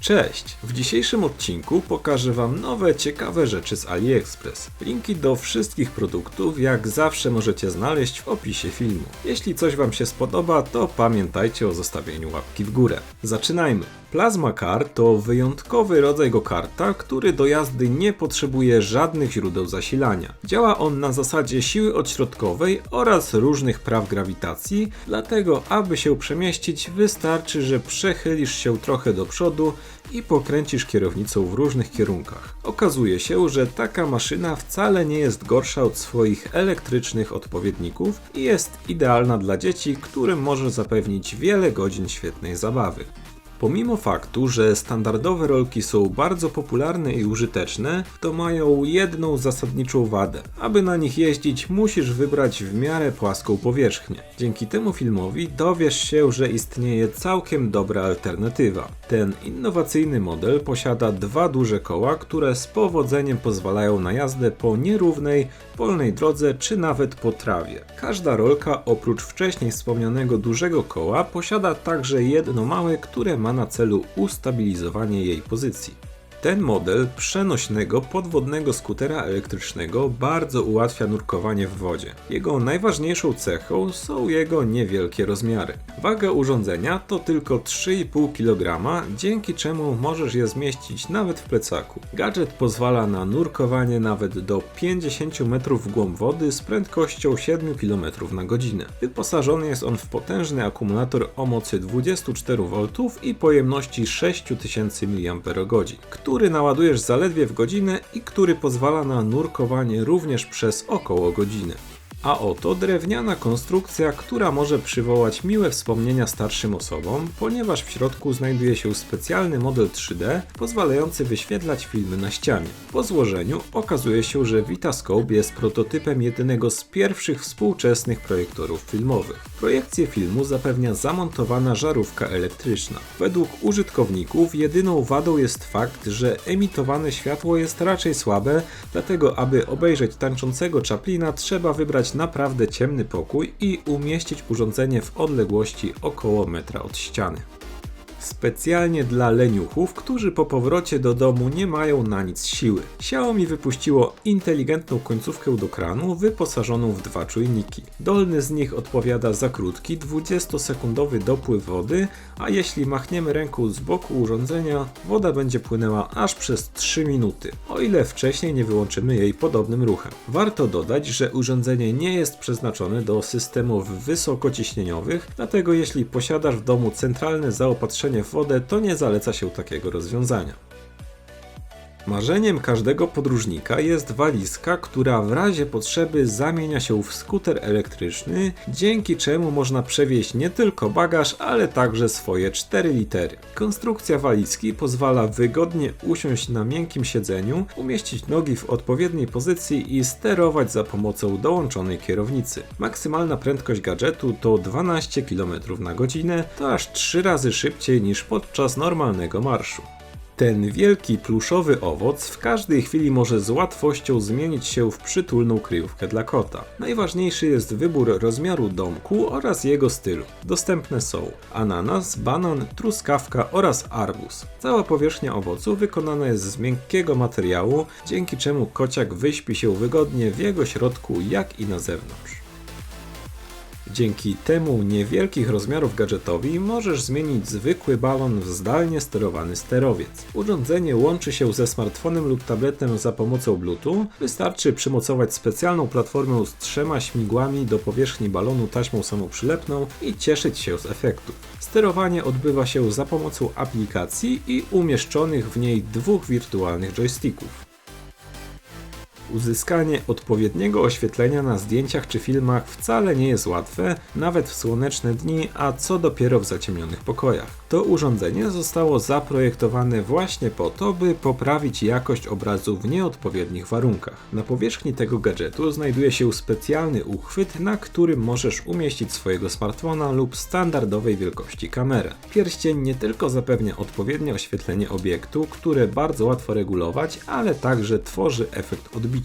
Cześć! W dzisiejszym odcinku pokażę Wam nowe, ciekawe rzeczy z AliExpress. Linki do wszystkich produktów jak zawsze możecie znaleźć w opisie filmu. Jeśli coś Wam się spodoba, to pamiętajcie o zostawieniu łapki w górę. Zaczynajmy! Plasma Car to wyjątkowy rodzaj go-karta, który do jazdy nie potrzebuje żadnych źródeł zasilania. Działa on na zasadzie siły odśrodkowej oraz różnych praw grawitacji, dlatego aby się przemieścić wystarczy, że przechylisz się trochę do przodu i pokręcisz kierownicą w różnych kierunkach. Okazuje się, że taka maszyna wcale nie jest gorsza od swoich elektrycznych odpowiedników i jest idealna dla dzieci, którym może zapewnić wiele godzin świetnej zabawy. Pomimo faktu, że standardowe rolki są bardzo popularne i użyteczne, to mają jedną zasadniczą wadę. Aby na nich jeździć, musisz wybrać w miarę płaską powierzchnię. Dzięki temu filmowi dowiesz się, że istnieje całkiem dobra alternatywa. Ten innowacyjny model posiada dwa duże koła, które z powodzeniem pozwalają na jazdę po nierównej, polnej drodze czy nawet po trawie. Każda rolka oprócz wcześniej wspomnianego dużego koła posiada także jedno małe, które ma na celu ustabilizowanie jej pozycji. Ten model przenośnego podwodnego skutera elektrycznego bardzo ułatwia nurkowanie w wodzie. Jego najważniejszą cechą są jego niewielkie rozmiary. Waga urządzenia to tylko 3,5 kg, dzięki czemu możesz je zmieścić nawet w plecaku. Gadżet pozwala na nurkowanie nawet do 50 metrów w głąb wody z prędkością 7 km na godzinę. Wyposażony jest on w potężny akumulator o mocy 24 V i pojemności 6000 mAh, który naładujesz zaledwie w godzinę i który pozwala na nurkowanie również przez około godzinę. A oto drewniana konstrukcja, która może przywołać miłe wspomnienia starszym osobom, ponieważ w środku znajduje się specjalny model 3D pozwalający wyświetlać filmy na ścianie. Po złożeniu okazuje się, że Vitascope jest prototypem jednego z pierwszych współczesnych projektorów filmowych. Projekcję filmu zapewnia zamontowana żarówka elektryczna. Według użytkowników jedyną wadą jest fakt, że emitowane światło jest raczej słabe, dlatego aby obejrzeć tańczącego Chaplina trzeba wybrać naprawdę ciemny pokój i umieścić urządzenie w odległości około metra od ściany. Specjalnie dla leniuchów, którzy po powrocie do domu nie mają na nic siły. Xiaomi wypuściło inteligentną końcówkę do kranu wyposażoną w dwa czujniki. Dolny z nich odpowiada za krótki 20-sekundowy dopływ wody, a jeśli machniemy ręką z boku urządzenia, woda będzie płynęła aż przez 3 minuty, o ile wcześniej nie wyłączymy jej podobnym ruchem. Warto dodać, że urządzenie nie jest przeznaczone do systemów wysokociśnieniowych, dlatego jeśli posiadasz w domu centralne zaopatrzenie wodę, to nie zaleca się takiego rozwiązania. Marzeniem każdego podróżnika jest walizka, która w razie potrzeby zamienia się w skuter elektryczny, dzięki czemu można przewieźć nie tylko bagaż, ale także swoje 4 litery. Konstrukcja walizki pozwala wygodnie usiąść na miękkim siedzeniu, umieścić nogi w odpowiedniej pozycji i sterować za pomocą dołączonej kierownicy. Maksymalna prędkość gadżetu to 12 km na godzinę, to aż 3 razy szybciej niż podczas normalnego marszu. Ten wielki pluszowy owoc w każdej chwili może z łatwością zmienić się w przytulną kryjówkę dla kota. Najważniejszy jest wybór rozmiaru domku oraz jego stylu. Dostępne są ananas, banan, truskawka oraz arbuz. Cała powierzchnia owocu wykonana jest z miękkiego materiału, dzięki czemu kociak wyśpi się wygodnie w jego środku jak i na zewnątrz. Dzięki temu niewielkich rozmiarów gadżetowi możesz zmienić zwykły balon w zdalnie sterowany sterowiec. Urządzenie łączy się ze smartfonem lub tabletem za pomocą Bluetooth. Wystarczy przymocować specjalną platformę z trzema śmigłami do powierzchni balonu taśmą samoprzylepną i cieszyć się z efektu. Sterowanie odbywa się za pomocą aplikacji i umieszczonych w niej dwóch wirtualnych joysticków. Uzyskanie odpowiedniego oświetlenia na zdjęciach czy filmach wcale nie jest łatwe, nawet w słoneczne dni, a co dopiero w zaciemnionych pokojach. To urządzenie zostało zaprojektowane właśnie po to, by poprawić jakość obrazu w nieodpowiednich warunkach. Na powierzchni tego gadżetu znajduje się specjalny uchwyt, na którym możesz umieścić swojego smartfona lub standardowej wielkości kamerę. Pierścień nie tylko zapewnia odpowiednie oświetlenie obiektu, które bardzo łatwo regulować, ale także tworzy efekt odbicia.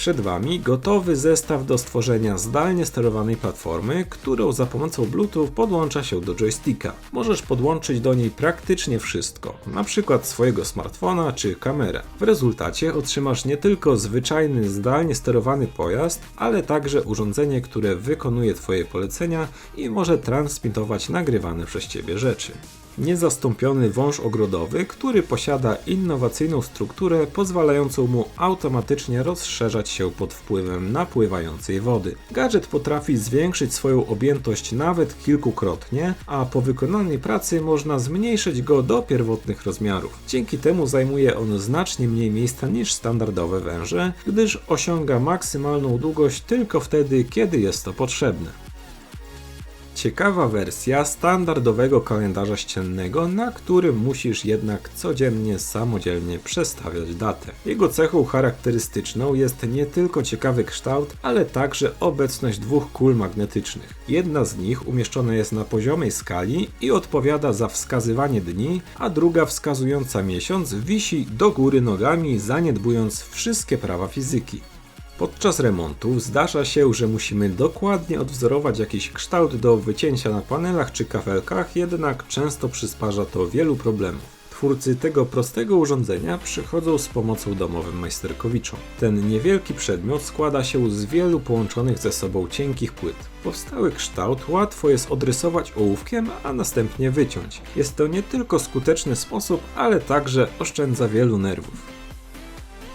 Przed Wami gotowy zestaw do stworzenia zdalnie sterowanej platformy, którą za pomocą Bluetooth podłącza się do joysticka. Możesz podłączyć do niej praktycznie wszystko, przykład swojego smartfona czy kamerę. W rezultacie otrzymasz nie tylko zwyczajny zdalnie sterowany pojazd, ale także urządzenie, które wykonuje Twoje polecenia i może transmitować nagrywane przez Ciebie rzeczy. Niezastąpiony wąż ogrodowy, który posiada innowacyjną strukturę pozwalającą mu automatycznie rozszerzać się pod wpływem napływającej wody. Gadżet potrafi zwiększyć swoją objętość nawet kilkukrotnie, a po wykonanej pracy można zmniejszyć go do pierwotnych rozmiarów. Dzięki temu zajmuje on znacznie mniej miejsca niż standardowe węże, gdyż osiąga maksymalną długość tylko wtedy, kiedy jest to potrzebne. Ciekawa wersja standardowego kalendarza ściennego, na którym musisz jednak codziennie samodzielnie przestawiać datę. Jego cechą charakterystyczną jest nie tylko ciekawy kształt, ale także obecność dwóch kul magnetycznych. Jedna z nich umieszczona jest na poziomej skali i odpowiada za wskazywanie dni, a druga wskazująca miesiąc wisi do góry nogami, zaniedbując wszystkie prawa fizyki. Podczas remontów zdarza się, że musimy dokładnie odwzorować jakiś kształt do wycięcia na panelach czy kafelkach, jednak często przysparza to wielu problemów. Twórcy tego prostego urządzenia przychodzą z pomocą domowym majsterkowiczom. Ten niewielki przedmiot składa się z wielu połączonych ze sobą cienkich płyt. Powstały kształt łatwo jest odrysować ołówkiem, a następnie wyciąć. Jest to nie tylko skuteczny sposób, ale także oszczędza wielu nerwów.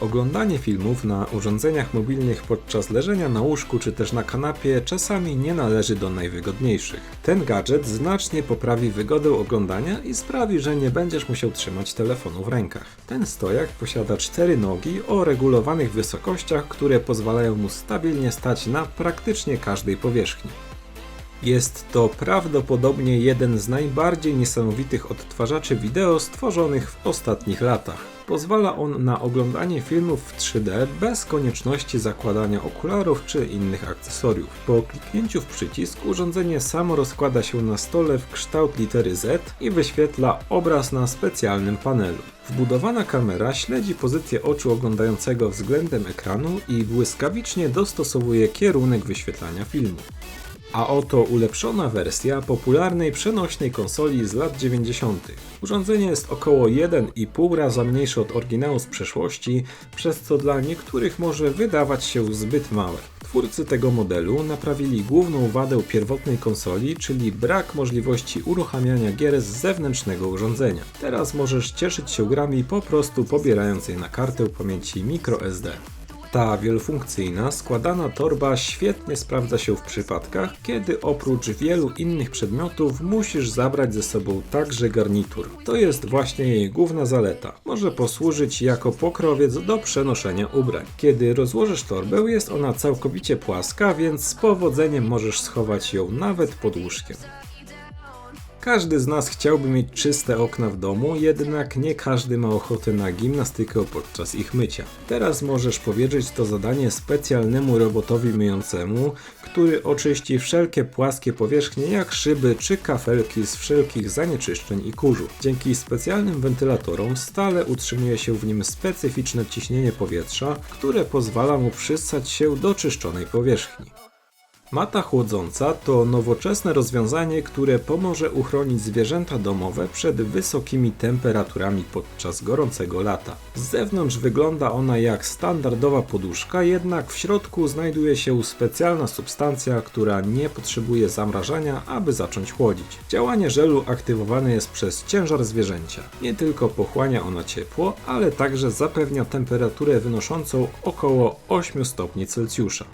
Oglądanie filmów na urządzeniach mobilnych podczas leżenia na łóżku czy też na kanapie czasami nie należy do najwygodniejszych. Ten gadżet znacznie poprawi wygodę oglądania i sprawi, że nie będziesz musiał trzymać telefonu w rękach. Ten stojak posiada cztery nogi o regulowanych wysokościach, które pozwalają mu stabilnie stać na praktycznie każdej powierzchni. Jest to prawdopodobnie jeden z najbardziej niesamowitych odtwarzaczy wideo stworzonych w ostatnich latach. Pozwala on na oglądanie filmów w 3D bez konieczności zakładania okularów czy innych akcesoriów. Po kliknięciu w przycisk urządzenie samo rozkłada się na stole w kształt litery Z i wyświetla obraz na specjalnym panelu. Wbudowana kamera śledzi pozycję oczu oglądającego względem ekranu i błyskawicznie dostosowuje kierunek wyświetlania filmu. A oto ulepszona wersja popularnej przenośnej konsoli z lat 90. Urządzenie jest około 1,5 raza mniejsze od oryginału z przeszłości, przez co dla niektórych może wydawać się zbyt małe. Twórcy tego modelu naprawili główną wadę pierwotnej konsoli, czyli brak możliwości uruchamiania gier z zewnętrznego urządzenia. Teraz możesz cieszyć się grami po prostu pobierając je na kartę pamięci microSD. Ta wielofunkcyjna, składana torba świetnie sprawdza się w przypadkach, kiedy oprócz wielu innych przedmiotów musisz zabrać ze sobą także garnitur. To jest właśnie jej główna zaleta. Może posłużyć jako pokrowiec do przenoszenia ubrań. Kiedy rozłożysz torbę, jest ona całkowicie płaska, więc z powodzeniem możesz schować ją nawet pod łóżkiem. Każdy z nas chciałby mieć czyste okna w domu, jednak nie każdy ma ochotę na gimnastykę podczas ich mycia. Teraz możesz powierzyć to zadanie specjalnemu robotowi myjącemu, który oczyści wszelkie płaskie powierzchnie jak szyby czy kafelki z wszelkich zanieczyszczeń i kurzu. Dzięki specjalnym wentylatorom stale utrzymuje się w nim specyficzne ciśnienie powietrza, które pozwala mu przystać się do czyszczonej powierzchni. Mata chłodząca to nowoczesne rozwiązanie, które pomoże uchronić zwierzęta domowe przed wysokimi temperaturami podczas gorącego lata. Z zewnątrz wygląda ona jak standardowa poduszka, jednak w środku znajduje się specjalna substancja, która nie potrzebuje zamrażania, aby zacząć chłodzić. Działanie żelu aktywowane jest przez ciężar zwierzęcia. Nie tylko pochłania ona ciepło, ale także zapewnia temperaturę wynoszącą około 8 stopni Celsjusza.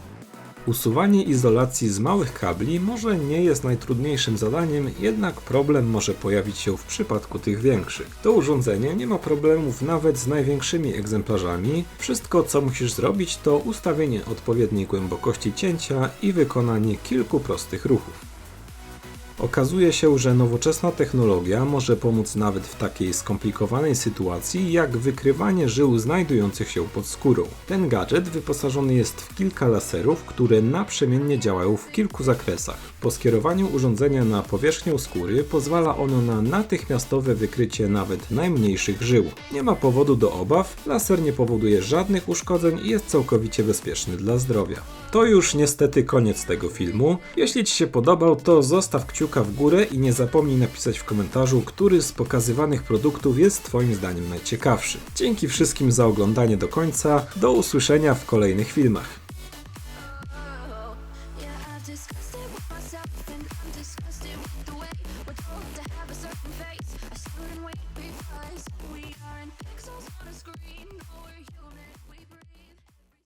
Usuwanie izolacji z małych kabli może nie jest najtrudniejszym zadaniem, jednak problem może pojawić się w przypadku tych większych. To urządzenie nie ma problemów nawet z największymi egzemplarzami. Wszystko co musisz zrobić to ustawienie odpowiedniej głębokości cięcia i wykonanie kilku prostych ruchów. Okazuje się, że nowoczesna technologia może pomóc nawet w takiej skomplikowanej sytuacji jak wykrywanie żył znajdujących się pod skórą. Ten gadżet wyposażony jest w kilka laserów, które naprzemiennie działają w kilku zakresach. Po skierowaniu urządzenia na powierzchnię skóry pozwala ono na natychmiastowe wykrycie nawet najmniejszych żył. Nie ma powodu do obaw, laser nie powoduje żadnych uszkodzeń i jest całkowicie bezpieczny dla zdrowia. To już niestety koniec tego filmu. Jeśli Ci się podobał, to zostaw kciuka w górę i nie zapomnij napisać w komentarzu, który z pokazywanych produktów jest Twoim zdaniem najciekawszy. Dzięki wszystkim za oglądanie do końca. Do usłyszenia w kolejnych filmach.